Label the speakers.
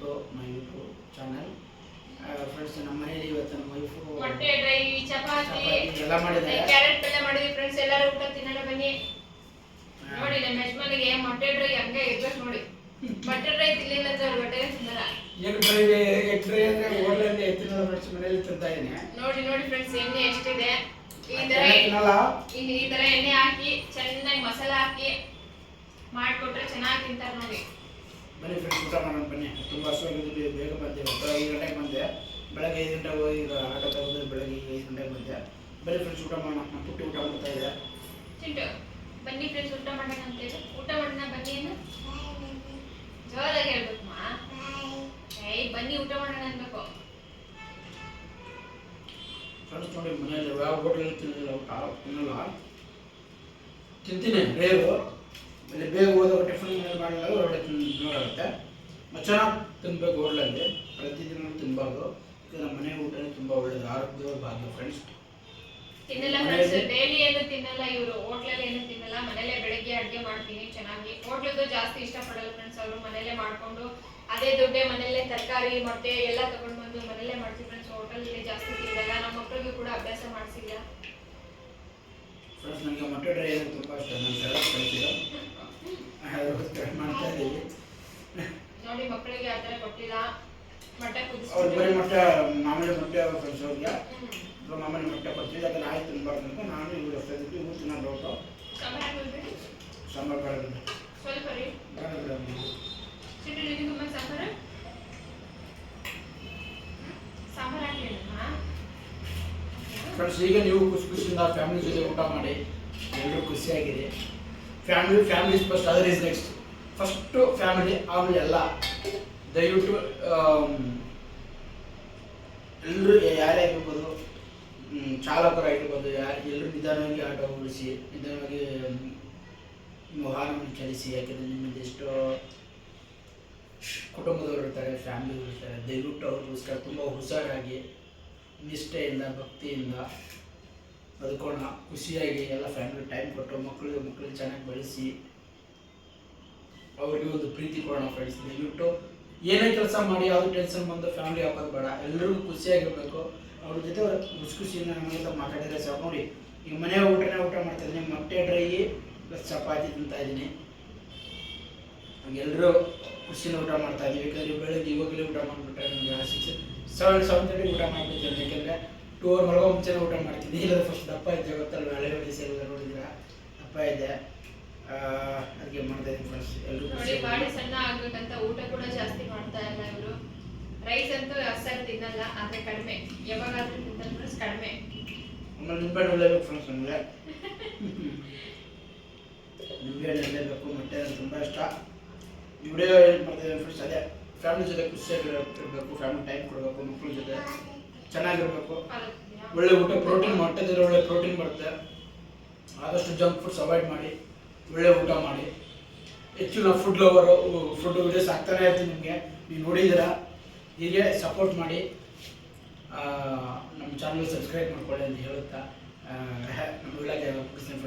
Speaker 1: To my YouTube channel friends ನಮ್ಮ ಮನೆಯಲ್ಲಿ ಇವತ್ತು ನಮ್ಮ ವೈಫು
Speaker 2: ಮೊಟ್ಟೆ ಡ್ರೈ ಚಪಾತಿ
Speaker 1: ಎಲ್ಲ ಮಾಡಿದ್ದಾರೆ.
Speaker 2: ಕ್ಯಾರೆಟ್ ಪಲ್ಯ ಮಾಡಿದ್ವಿ ಫ್ರೆಂಡ್ಸ್ ಎಲ್ಲರೂ ಊಟ ತಿನ್ನೋಣ ಬನ್ನಿ. ನೋಡಿ ನಮ್ಮ ಯಜಮಾನಿಗೆ ಮೊಟ್ಟೆ ಡ್ರೈ ಹಂಗೆ ಇರ್ಬೇಕು ನೋಡಿ. ಮೊಟ್ಟೆ ಡ್ರೈ ತಿನ್ಲಿಲ್ಲ ಅಂದ್ರೆ ಅವ್ರ ತಿನ್ನಲ್ಲ
Speaker 1: ಏನು ಬೆಳಿಗ್ಗೆ ಎಟ್ರೆ ಅಂದರೆ ಹೋಟ್ಲಲ್ಲಿ ಎತ್ತಿನ ಫ್ರೆಂಡ್ಸ್ ಮನೇಲಿ ತಿಂತಾ ಇದ್ದೀನಿ
Speaker 2: ನೋಡಿ ನೋಡಿ ಫ್ರೆಂಡ್ಸ್ ಎಣ್ಣೆ ಎಷ್ಟಿದೆ? ಈ ತರ ಈ ತರ ಎಣ್ಣೆ ಹಾಕಿ ಚೆನ್ನಾಗಿ ಮಸಾಲ ಹಾಕಿ ಮಾಡ್ಕೊಟ್ರೆ ಚೆನ್ನಾಗಿ ತಿಂತಾರೆ ನೋಡಿ.
Speaker 1: ಬನ್ನಿ ಫ್ರೆಂಡ್ಸ್ ಊಟ ಮಾಡೋಣ ಬನ್ನಿ. ತುಂಬ ಹಸುವಾಗಿದ್ದು ಬೇಗ ಬಂದೆ. ಐದು ಗಂಟೆಗೆ ಬಂದೆ. ಬೆಳಗ್ಗೆ ಐದು ಗಂಟೆಗೆ ಹೋಗಿ ಈಗ ಆಟೋ ತಗೊಂಡು ಬೆಳಗ್ಗೆ ಐದು ಗಂಟೆಗೆ ಬಂದೆ. ಬನ್ನಿ ಫ್ರೆಂಡ್ಸ್ ಊಟ ಮಾಡೋಣ. ನಮ್ಮ ಪುಟ್ಟಿ ಊಟ ಮಾಡ್ತಾ ಇದೆ.
Speaker 2: ಬನ್ನಿ ಫ್ರೆಂಡ್ಸ್ ಊಟ ಮಾಡೋಣ ಅಂತ ಹೇಳಿ. ಊಟ ಮಾಡೋಣ ಬನ್ನಿ ಏನು? ಜೋರಾಗಿ ಹೇಳ್ಬೇಕು ಮಾ ಏಯ್ ಬನ್ನಿ ಊಟ ಮಾಡೋಣ ಅನ್ಬೇಕು.
Speaker 1: ಫ್ರೆಂಡ್ಸ್ ನೋಡಿ ಮನೆಯಲ್ಲಿ ಯಾವ ಹೋಟೆಲ್ ತಿನ್ನಲಿಲ್ಲ ಊಟ ತಿನ್ನಲ್ಲ. ತಿಂತೀನಿ. ರೇರು ಆಮೇಲೆ ಬೇಗ ಹೋದಾಗ ಟಿಫನ್ ಮಾಡಿದಾಗ ಹೊರಗಡೆ ಮತ್ತು ಚೆನ್ನಾಗಿ ತಿನ್ಬೇಕು ಹೋಟ್ಲಲ್ಲಿ. ಪ್ರತಿದಿನ ತಿನ್ನಬಾರ್ದು ಇದು ನಮ್ಮ ಮನೆ ಊಟನೇ ತುಂಬ ಒಳ್ಳೆಯದು ಆರೋಗ್ಯ ಭಾಗ್ಯ ಫ್ರೆಂಡ್ಸ್
Speaker 2: ತಿನ್ನಲ್ಲ ಫ್ರೆಂಡ್ಸ್ ಡೈಲಿ ಏನು ತಿನ್ನಲ್ಲ ಇವರು. ಹೋಟ್ಲಲ್ಲಿ ಏನು ತಿನ್ನಲ್ಲ. ಮನೇಲೆ ಬೆಳಗ್ಗೆ ಅಡುಗೆ ಮಾಡ್ತೀನಿ. ಚೆನ್ನಾಗಿ. ಹೋಟ್ಲದ್ದು ಜಾಸ್ತಿ ಇಷ್ಟಪಡಲ್ಲ ಫ್ರೆಂಡ್ಸ್ ಅವರು. ಮನೇಲೆ ಮಾಡ್ಕೊಂಡು ಅದೇ ದೊಡ್ಡ ಮನೇಲೆ ತರಕಾರಿ ಮೊಟ್ಟೆ ಎಲ್ಲ ತಗೊಂಡು ಬಂದು ಮನೇಲೆ ಮಾಡ್ತೀವಿ ಫ್ರೆಂಡ್ಸ್ ಹೋಟೆಲಲ್ಲಿ ಜಾಸ್ತಿ ತಿನ್ನಲ್ಲ. ನಮ್ಮ ಮಕ್ಕಳಿಗೂ ಕೂಡ ಅಭ್ಯಾಸ ಮಾಡಿಸಿಲ್ಲ.
Speaker 1: ಫ್ರೆಂಡ್ಸ್ ನನಗೆ ಮೊಟ್ಟೆ ಡ್ರೈ ತುಂಬ ಇಷ್ಟ. ನಾನು ಸೆಲೆಕ್ಟ್ ಕಳಿಸಿದ್ದು ಅದಕ್ಕೋಸ್ಕರ ಮಾಡ್ತಾ ಇದ್ದೀವಿ
Speaker 2: ನೋಡಿ ಮಕ್ಕಳಿಗೆ ಆ ಥರ ಕೊಟ್ಟಿಲ್ಲ. ಮೊಟ್ಟೆ
Speaker 1: ಅವ್ರು ಬರೀ ಮೊಟ್ಟೆ ಮಾಮೂಲಿ ಮೊಟ್ಟೆ ಅವ್ರಿಗೆ ಇವಾಗ ಮಾಮೂಲಿ ಮೊಟ್ಟೆ ಕೊಡ್ತೀವಿ ಅದನ್ನ ಆಯ್ತು ತಿನ್ಬಾರ್ದು ಅಂತ ನಾನು ಇವ್ರು ಅಷ್ಟೇ ಇದ್ಬಿಟ್ಟು ಇವ್ರು ತಿನ್ನೋ ಡೌಟು
Speaker 2: ಸಾಂಬಾರ್
Speaker 1: ಬೇಡ
Speaker 2: ಸ್ವಲ್ಪ ರೀ. ಸಾಂಬಾರು? ಸಾಂಬಾರ್
Speaker 1: ಫ್ರೆಂಡ್ಸ್ ಈಗ ನೀವು ಖುಷಿ ಖುಷಿಯಿಂದ ಫ್ಯಾಮಿಲಿ ಜೊತೆ ಊಟ ಮಾಡಿ. ಎಲ್ಲರೂ ಖುಷಿಯಾಗಿದೆ family family first other is next first family ಆಮೇಲೆ ಎಲ್ಲ ದಯವಿಟ್ಟು ಎಲ್ಲರೂ ಯಾರೇ ಆಗಿರ್ಬೋದು ಚಾಲಕರಾಗಿರ್ಬೋದು ಯಾರು ಎಲ್ಲರೂ ನಿಧಾನವಾಗಿ ಆಟೋ ಓಡಿಸಿ, ನಿಧಾನವಾಗಿ ವಾಹನವನ್ನು ಚಲಿಸಿ, ಯಾಕೆಂದರೆ ನಿಮ್ಮದು ಎಷ್ಟೋ ಕುಟುಂಬದವರು ಇರ್ತಾರೆ ಫ್ಯಾಮಿಲಿ ಇರ್ತಾರೆ. ದಯವಿಟ್ಟು ಅವ್ರಿಗೋಸ್ಕರ ತುಂಬ ಹುಷಾರಾಗಿ, ನಿಷ್ಠೆಯಿಂದ, ಭಕ್ತಿಯಿಂದ ಬದುಕೋಣ, ಖುಷಿಯಾಗಿ ಎಲ್ಲ ಫ್ಯಾಮಿಲಿ ಟೈಮ್ ಕೊಟ್ಟು ಮಕ್ಕಳಿಗೆ ಮಕ್ಕಳಿಗೆ ಚೆನ್ನಾಗಿ ಬೆಳೆಸಿ, ಅವ್ರಿಗೆ ಒಂದು ಪ್ರೀತಿ ಕೊಡೋಣ ಫ್ರೆಂಡ್ಸ್ ದಯವಿಟ್ಟು ಏನೇ ಕೆಲಸ ಮಾಡಿ, ಯಾವುದು ಟೆನ್ಷನ್ ಬಂದು ಫ್ಯಾಮಿಲಿ ಹಾಕೋದು ಬೇಡ. ಎಲ್ಲರಿಗೂ ಖುಷಿಯಾಗಿರ್ಬೇಕು. ಅವ್ರ ಜೊತೆ ಖುಷಿ ಖುಷಿಯಿಂದ ನಮ್ಮ ಜೊತೆ ಮಾತಾಡಿದ್ರೆ ಸಾಕು. ನೋಡಿ ಈಗ ಮನೆ ಊಟನೇ ಊಟ ಮಾಡ್ತಾ ಇದ್ದೀನಿ ಮೊಟ್ಟೆ ಡ್ರೈ ಪ್ಲಸ್ ಚಪಾತಿ ತಿಂತಾ ಇದ್ದೀನಿ. ಎಲ್ಲರೂ ಖುಷಿನ ಊಟ ಮಾಡ್ತಾ ಇದ್ದೀವಿ. ಯಾಕಂದರೆ ಬೆಳಗ್ಗೆ ಇವಾಗಲೇ ಊಟ ಮಾಡಿಬಿಟ್ರೆ ನಮಗೆ ಸಿಕ್ಸ್ ಸೆವೆನ್ ಸೆವೆನ್ ತರ್ಟಿ ಊಟ ಮಾಡ್ಬಿಡ್ತೇನೆ ಟೂ ಅವರ್ ಮಲಗೋ ಮುಂಚೆನೇ ಊಟ ಮಾಡ್ತೀನಿ ಇಲ್ಲ ಫಸ್ಟ್ ದಪ್ಪ ಇದ್ದೆ. ಗೊತ್ತಲ್ಲ ಹಳೆ ವಯಸ್ಸು ಎಲ್ಲ ನೋಡಿದ್ದೀರಾ ದಪ್ಪ ಇದ್ದೆ. ಅದಕ್ಕೆ ಮಾಡ್ತಾ ಇದ್ದೀನಿ ಫ್ರೆಂಡ್ಸ್ ಎಲ್ಲರೂ
Speaker 2: ನೋಡಿ ಬಾಡಿ ಸಣ್ಣ ಆಗ್ಬೇಕಂತ ಊಟ ಕೂಡ ಜಾಸ್ತಿ ಮಾಡ್ತಾ ಇಲ್ಲ ಇವರು. ರೈಸ್ ಅಂತೂ ಅಸಲ್ ತಿನ್ನಲ್ಲ ಆದರೆ ಕಡಿಮೆ. ಯಾವಾಗಾದ್ರೂ ತಿಂತಾರೆ ಫ್ರೆಂಡ್ಸ್ ಕಡಿಮೆ.
Speaker 1: ಆಮೇಲೆ ನಿಂಬೆಹಣ್ಣು ಒಳ್ಳೆ ಫ್ರೆಂಡ್ಸ್ ನಮಗೆ. ನಿಂಬೆಹಣ್ಣು ಒಳ್ಳೆಬೇಕು ಮೊಟ್ಟೆ ತುಂಬ ಇಷ್ಟ. ಈ ವಿಡಿಯೋ ಏನು ಮಾಡ್ತಿದ್ದೀನಿ ಫ್ರೆಂಡ್ಸ್ ಅದೇ ಫ್ಯಾಮಿಲಿ ಜೊತೆ ಖುಷಿಯಾಗಿರಬೇಕು ಫ್ಯಾಮಿಲಿ ಟೈಮ್ ಕೊಡಬೇಕು ಮಕ್ಕಳ ಜೊತೆ. ಚೆನ್ನಾಗಿರ್ಬೇಕು. ಒಳ್ಳೆ ಊಟ ಪ್ರೋಟೀನ್ ಮೊಟ್ಟೆದಿರೋ ಒಳ್ಳೆ ಪ್ರೋಟೀನ್ ಬರುತ್ತೆ. ಆದಷ್ಟು ಜಂಕ್ ಫುಡ್ಸ್ ಅವಾಯ್ಡ್ ಮಾಡಿ, ಒಳ್ಳೆ ಊಟ ಮಾಡಿ. ಹೆಚ್ಚು ನಾವು ಫುಡ್ ಲವರು ಫುಡ್ ವಿಡಿಯೋಸ್ ಹಾಕ್ತಾನೆ ಇರ್ತೀನಿ ನಿಮಗೆ. ನೀವು ನೋಡಿದ್ದೀರಾ? ಹೀಗೆ ಸಪೋರ್ಟ್ ಮಾಡಿ ನಮ್ಮ ಚಾನಲ್ ಸಬ್ಸ್ಕ್ರೈಬ್ ಮಾಡ್ಕೊಳ್ಳಿ ಅಂತ ಹೇಳುತ್ತಾ ನಮ್ಮ ಫ್ರೆಂಡ್ಸ್